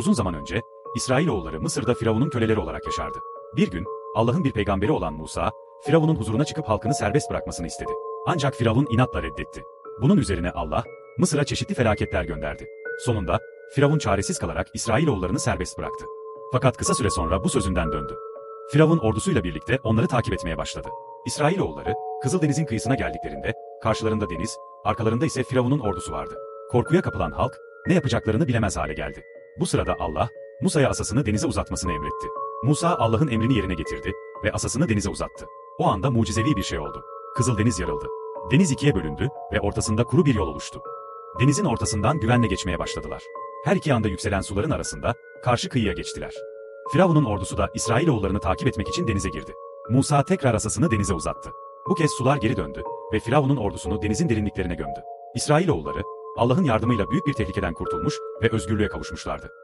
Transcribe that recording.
Uzun zaman önce, İsrailoğulları Mısır'da Firavun'un köleleri olarak yaşardı. Bir gün, Allah'ın bir peygamberi olan Musa, Firavun'un huzuruna çıkıp halkını serbest bırakmasını istedi. Ancak Firavun inatla reddetti. Bunun üzerine Allah, Mısır'a çeşitli felaketler gönderdi. Sonunda, Firavun çaresiz kalarak İsrailoğullarını serbest bıraktı. Fakat kısa süre sonra bu sözünden döndü. Firavun ordusuyla birlikte onları takip etmeye başladı. İsrailoğulları, Kızıldeniz'in kıyısına geldiklerinde, karşılarında deniz, arkalarında ise Firavun'un ordusu vardı. Korkuya kapılan halk, ne yapacaklarını bilemez hale geldi. Bu sırada Allah, Musa'ya asasını denize uzatmasını emretti. Musa Allah'ın emrini yerine getirdi ve asasını denize uzattı. O anda mucizevi bir şey oldu. Kızıldeniz yarıldı. Deniz ikiye bölündü ve ortasında kuru bir yol oluştu. Denizin ortasından güvenle geçmeye başladılar. Her iki yanda yükselen suların arasında karşı kıyıya geçtiler. Firavun'un ordusu da İsrailoğullarını takip etmek için denize girdi. Musa tekrar asasını denize uzattı. Bu kez sular geri döndü ve Firavun'un ordusunu denizin derinliklerine gömdü. İsrailoğulları Allah'ın yardımıyla büyük bir tehlikeden kurtulmuş ve özgürlüğe kavuşmuşlardı.